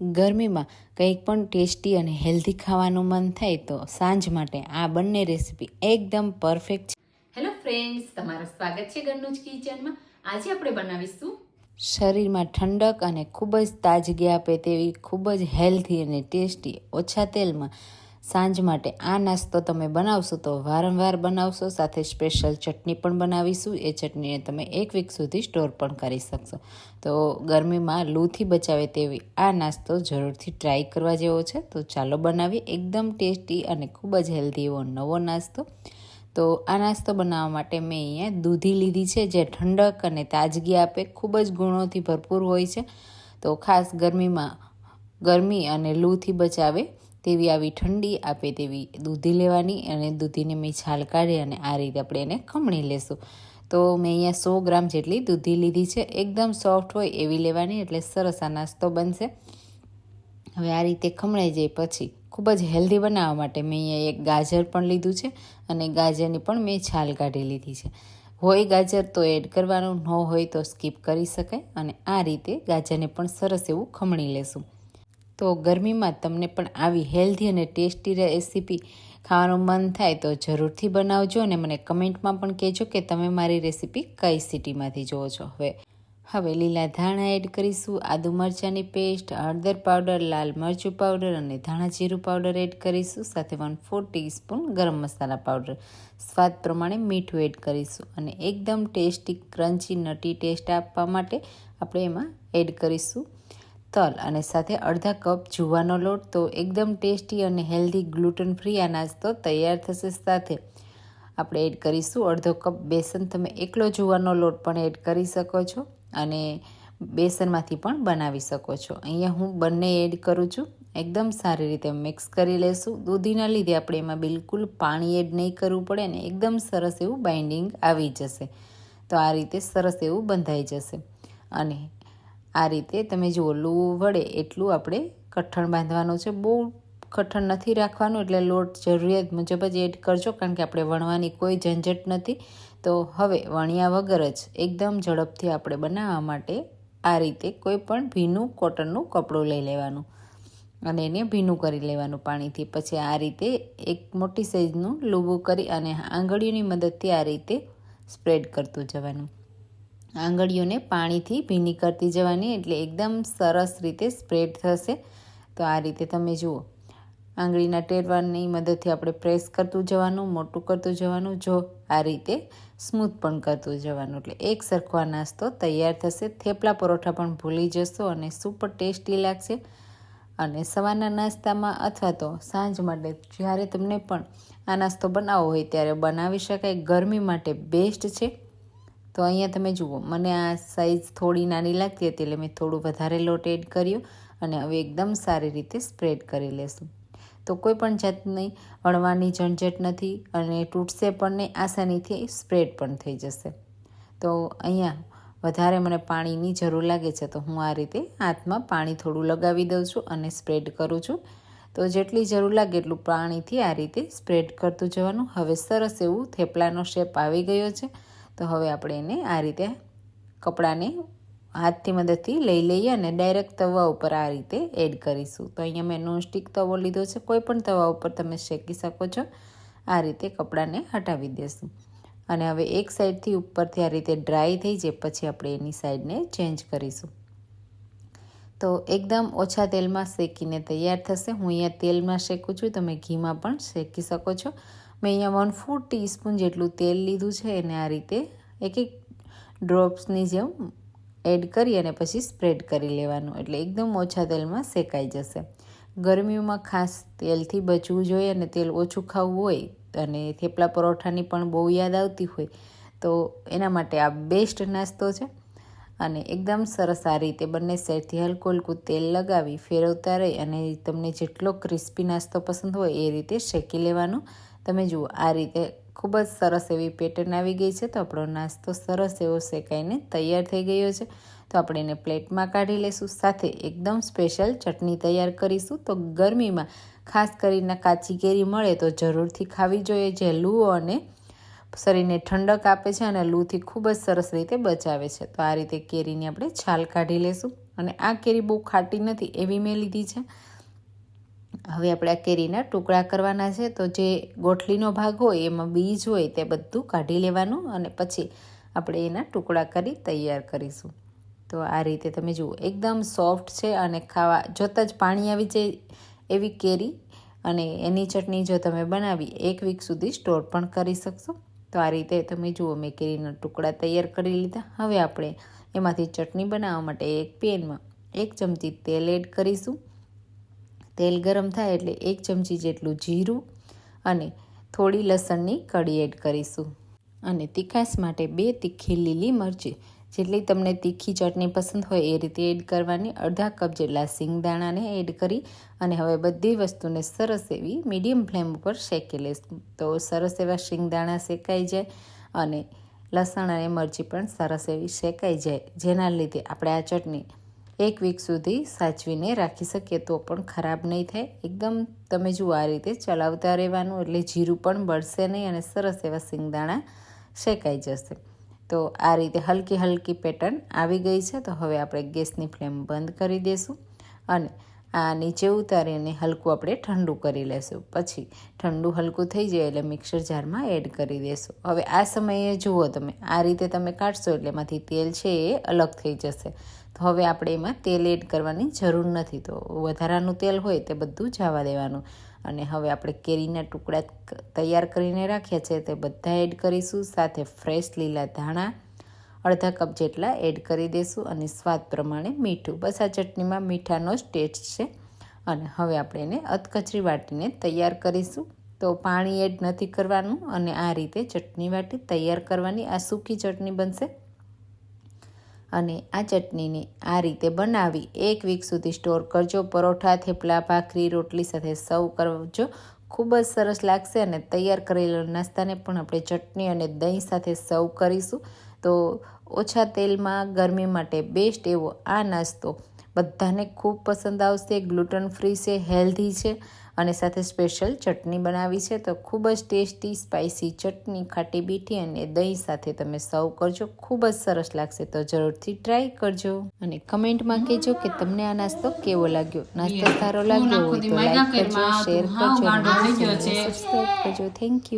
ગરમીમાં કંઈક પણ ટેસ્ટી અને હેલ્ધી ખાવાનું મન થાય તો સાંજ માટે આ બંને રેસીપી એકદમ પરફેક્ટ છે. હેલો ફ્રેન્ડ્સ તમારું સ્વાગત છે ઘરનું જ કિચનમાં. આજે આપણે બનાવીશું શરીરમાં ઠંડક અને ખૂબ જ તાજગી આપે તેવી ખૂબ જ હેલ્ધી અને ટેસ્ટી ઓછા તેલમાં સાંજ માટે આ નાસ્તો તમે બનાવશો તો વારંવાર બનાવશો, સાથે સ્પેશિયલ ચટણી પણ બનાવીશું. એ ચટણીને તમે એક વીક સુધી સ્ટોર પણ કરી શકશો. તો ગરમીમાં લૂથી બચાવે તેવી આ નાસ્તો જરૂરથી ટ્રાય કરવા જેવો છે. તો ચાલો બનાવીએ એકદમ ટેસ્ટી અને ખૂબ જ હેલ્ધી એવો નવો નાસ્તો. તો આ નાસ્તો બનાવવા માટે મેં અહીંયા દૂધી લીધી છે, જે ઠંડક અને તાજગી આપે, ખૂબ જ ગુણોથી ભરપૂર હોય છે. તો ખાસ ગરમીમાં ગરમી અને લૂથી બચાવે તેવી આવી ઠંડી આપે તેવી દૂધી લેવાની અને દૂધીને મેં છાલ કાઢી અને આ રીતે આપણે એને ખમણી લેશું. તો મેં અહીંયા સો ગ્રામ જેટલી દૂધી લીધી છે. એકદમ સોફ્ટ હોય એવી લેવાની એટલે સરસ આ નાસ્તો બનશે. હવે આ રીતે ખમણાઈ જાય પછી ખૂબ જ હેલ્ધી બનાવવા માટે મેં અહીંયા એક ગાજર પણ લીધું છે અને ગાજરની પણ મેં છાલ કાઢી લીધી છે. હોય ગાજર તો એડ કરવાનું, ન હોય તો સ્કીપ કરી શકાય અને આ રીતે ગાજરને પણ સરસ એવું ખમણી લેશું. તો ગરમીમાં તમને પણ આવી હેલ્ધી અને ટેસ્ટી રેસીપી ખાવાનું મન થાય તો જરૂરથી બનાવજો અને મને કમેન્ટમાં પણ કહેજો કે તમે મારી રેસીપી કઈ સિટીમાંથી જુઓ છો. હવે હવે લીલા ધાણા એડ કરીશું, આદુ મરચાંની પેસ્ટ હળદર પાવડર લાલ મરચું પાવડર અને ધાણા જીરું પાવડર એડ કરીશું, સાથે વન ફોર ટીસ્પૂન ગરમ મસાલા પાવડર સ્વાદ પ્રમાણે મીઠું એડ કરીશું અને એકદમ ટેસ્ટી ક્રન્ચી નટી ટેસ્ટ આપવા માટે આપણે એમાં એડ કરીશું. તલ અને સાથે અડધા કપ જુવાનો લોટ. તો એકદમ ટેસ્ટી અને હેલ્ધી ગ્લુટન ફ્રી આ નાસ્તો તૈયાર થશે સાથે. આપણે એડ કરીશું અડધો કપ બેસન. તમે એકલો જુવાનો લોટ પણ એડ કરી શકો છો અને બેસનમાંથી પણ બનાવી શકો છો. અહીંયા હું બંને એડ કરું છું. એકદમ સારી રીતે મિક્સ કરી લેશું. દૂધીના લીધે આપણે એમાં બિલકુલ પાણી એડ નહીં કરવું પડે ને એકદમ સરસ એવું બાઇન્ડિંગ આવી જશે. તો આ રીતે સરસ એવું બંધાઈ જશે. અને આ રીતે તમે જુઓ લૂ વડે એટલું આપણે કઠણ બાંધવાનું છે. બહુ કઠણ નથી રાખવાનું, એટલે લોટ જરૂરિયાત મુજબ જ એડ કરજો, કારણ કે આપણે વણવાની કોઈ ઝંઝટ નથી. તો હવે વણ્યા વગર જ એકદમ ઝડપથી આપણે બનાવવા માટે આ રીતે કોઈ પણ ભીનું કોટનનું કપડું લઈ લેવાનું અને એને ભીનું કરી લેવાનું પાણીથી. પછી આ રીતે એક મોટી સાઈઝનું લૂબું કરી અને આંગળીઓની મદદથી આ રીતે સ્પ્રેડ કરતું જવાનું. આંગળીઓને પાણીથી ભીની કરતી જવાની એટલે એકદમ સરસ રીતે સ્પ્રેડ થશે. તો આ રીતે તમે જુઓ. આંગળીના ટેરવાની મદદથી આપણે પ્રેસ કરતું જવાનું, મોટું કરતું જવાનું, જો આ રીતે સ્મૂથ પણ કરતું જવાનું. એટલે એક સરખો આ નાસ્તો તૈયાર થશે. થેપલા પરોઠા પણ ભૂલી જશો અને સુપર ટેસ્ટી લાગશે. અને સવારના નાસ્તામાં અથવા તો સાંજ માટે જ્યારે તમને પણ આ નાસ્તો બનાવવો હોય ત્યારે બનાવી શકાય. ગરમી માટે બેસ્ટ છે. તો અહીંયા તમે જુઓ, મને આ સાઈઝ થોડી નાની લાગતી હતી એટલે મેં થોડું વધારે લોટ એડ કર્યો અને હવે એકદમ સારી રીતે સ્પ્રેડ કરી લેશું. તો કોઈ પણ જાતની વણવાની ઝંઝટ નથી અને તૂટશે પણ નહીં, આસાનીથી સ્પ્રેડ પણ થઈ જશે. તો અહીંયા વધારે મને પાણીની જરૂર લાગે છે, તો હું આ રીતે હાથમાં પાણી થોડું લગાવી દઉં છું અને સ્પ્રેડ કરું છું. તો જેટલી જરૂર લાગે એટલું પાણીથી આ રીતે સ્પ્રેડ કરતું જવાનું. હવે સરસ એવું થેપલાનો શેપ આવી ગયો છે. તો હવે આપણે એને આ રીતે કપડાને હાથથી મદદથી લઈ લઈએ અને ડાયરેક્ટ તવા ઉપર આ રીતે એડ કરીશું. તો અહીંયા મેં નોનસ્ટિક તવો લીધો છે. કોઈ પણ તવા ઉપર તમે શેકી શકો છો. આ રીતે કપડાને હટાવી દેશું. અને હવે એક સાઈડથી ઉપરથી આ રીતે ડ્રાય થઈ જાય પછી આપણે એની સાઈડને ચેન્જ કરીશું. તો એકદમ ઓછા તેલમાં શેકીને તૈયાર થશે. હું અહીંયા તેલમાં શેકું છું. તમે ઘીમાં પણ શેકી શકો છો. મેં અહીંયા વન ફોર ટીસ્પૂન જેટલું તેલ લીધું છે એને આ રીતે એક એક ડ્રોપ્સની જેમ એડ કરી અને પછી સ્પ્રેડ કરી લેવાનું. એટલે એકદમ ઓછા તેલમાં શેકાઈ જશે. ગરમીમાં ખાસ તેલથી બચવું જોઈએ અને તેલ ઓછું ખાવું હોય અને થેપલા પરોઠાની પણ બહુ યાદ આવતી હોય, તો એના માટે આ બેસ્ટ નાસ્તો છે. અને એકદમ સરસ આ રીતે બંને સાઈડથી હલકું હલકું તેલ લગાવી, ફેરવતા રહી અને તમને જેટલો ક્રિસ્પી નાસ્તો પસંદ હોય એ રીતે શેકી લેવાનો. તમે જુઓ, આ રીતે ખૂબ જ સરસ એવી પેટર્ન આવી ગઈ છે, તો આપણો નાસ્તો સરસ એવો શેકાઈને તૈયાર થઈ ગયો છે. તો આપણે એને પ્લેટમાં કાઢી લઈશું સાથે એકદમ સ્પેશિયલ ચટણી તૈયાર કરીશું. તો ગરમીમાં ખાસ કરીને કાચી કેરી મળે તો જરૂરથી ખાવી જોઈએ, જે લૂ અને શરીરને ઠંડક આપે છે અને લૂથી ખૂબ જ સરસ રીતે બચાવે છે. તો આ રીતે કેરીની આપણે છાલ કાઢી લેશું. અને આ કેરી બહુ ખાટી નથી, એવી મેં લીધી છે. હવે આપણે આ કેરીના ટુકડા કરવાના છે, તો જે ગોઠલીનો ભાગ હોય, એમાં બીજ હોય, તે બધું કાઢી લેવાનું અને પછી આપણે એના ટુકડા કરી તૈયાર કરીશું. તો આ રીતે તમે જુઓ, એકદમ સોફ્ટ છે અને ખાવા, જોતાં જ પાણી આવી જાય એવી કેરી. અને એની ચટણી જો તમે બનાવી, એક વીક સુધી સ્ટોર પણ કરી શકશો. તો આ રીતે તમે જુઓ, મેં કેરીના ટુકડા તૈયાર કરી લીધા. હવે આપણે એમાંથી ચટણી બનાવવા માટે એક પેનમાં એક ચમચી તેલ એડ કરીશું. તેલ ગરમ થાય એટલે એક ચમચી જેટલું જીરું અને થોડી લસણની કળી એડ કરીશું. અને તીખાશ માટે બે તીખી લીલી મરચી, જેટલી તમને તીખી ચટણી પસંદ હોય એ રીતે એડ કરવાની, અડધા કપ જેટલા સિંગદાણાને એડ કરી અને હવે બધી વસ્તુને સરસ એવી મીડિયમ ફ્લેમ ઉપર શેકી લઈશું તો સરસ એવા સિંગદાણા શેકાઈ જાય અને લસણ અને મરચી પણ સરસ એવી શેકાઈ જાય. જેના લીધે આપણે આ ચટણી એક વીક સુધી સાચવીને રાખી શકીએ તો પણ ખરાબ નહીં થાય. એકદમ તમે જુઓ આ રીતે ચલાવતા રહેવાનું એટલે જીરું પણ બળશે નહીં અને સરસ એવા સિંગદાણા શેકાઈ જશે. તો આ રીતે હલકી હલકી પેટર્ન આવી ગઈ છે. તો હવે આપણે ગેસની ફ્લેમ બંધ કરી દઈશું અને આ નીચે ઉતારીને હલકું આપણે ઠંડુ કરી લેશું. પછી ઠંડુ હલકું થઈ જાય એટલે મિક્સર જારમાં એડ કરી દેશું. હવે આ સમયે જુઓ તમે, આ રીતે તમે કાઢશો એટલે એમાંથી તેલ છે એ અલગ થઈ જશે. તો હવે આપણે એમાં તેલ એડ કરવાની જરૂર નથી. તો વધારાનું તેલ હોય તે બધું જવા દેવાનું. અને હવે આપણે કેરીના ટુકડા તૈયાર કરીને રાખ્યા છે તે બધા એડ કરીશું. સાથે ફ્રેશ લીલા ધાણા અડધા કપ જેટલા એડ કરી દઈશું અને સ્વાદ પ્રમાણે મીઠું. બસ આ ચટણીમાં મીઠાનો જ ટેસ્ટ છે. અને હવે આપણે એને અધકચરી વાટીને તૈયાર કરીશું. તો પાણી એડ નથી કરવાનું અને આ રીતે ચટણી વાટી તૈયાર કરવાની આ સૂકી ચટણી બનશે. અને આ ચટણીને આ રીતે બનાવી એક વીક સુધી સ્ટોર કરજો. પરોઠા, થેપલા, ભાખરી, રોટલી સાથે સર્વ કરજો. ખૂબ જ સરસ લાગશે અને તૈયાર કરેલા નાસ્તાને પણ આપણે ચટણી અને દહીં સાથે સર્વ કરીશું. તો ઓછા તેલમાં ગરમી માટે બેસ્ટ એવો આ નાસ્તો બધાને ખૂબ પસંદ આવશે. ગ્લુટન ફ્રી છે હેલ્ધી છે. અને સાથે સ્પેશિયલ ચટણી બનાવી છે. તો ખૂબ જ ટેસ્ટી સ્પાઇસી ચટણી ખાટી બીઠી અને દહીં સાથે તમે સર્વ કરજો. ખૂબ જ સરસ લાગશે. તો જરૂરથી ટ્રાય કરજો. અને કમેન્ટમાં કહેજો કે તમને આ નાસ્તો કેવો લાગ્યો? નાસ્તો સારો લાગ્યો હોય તો લાઈક કરજો શેર કરજો સબસ્ક્રાઈબ કરજો. Thank you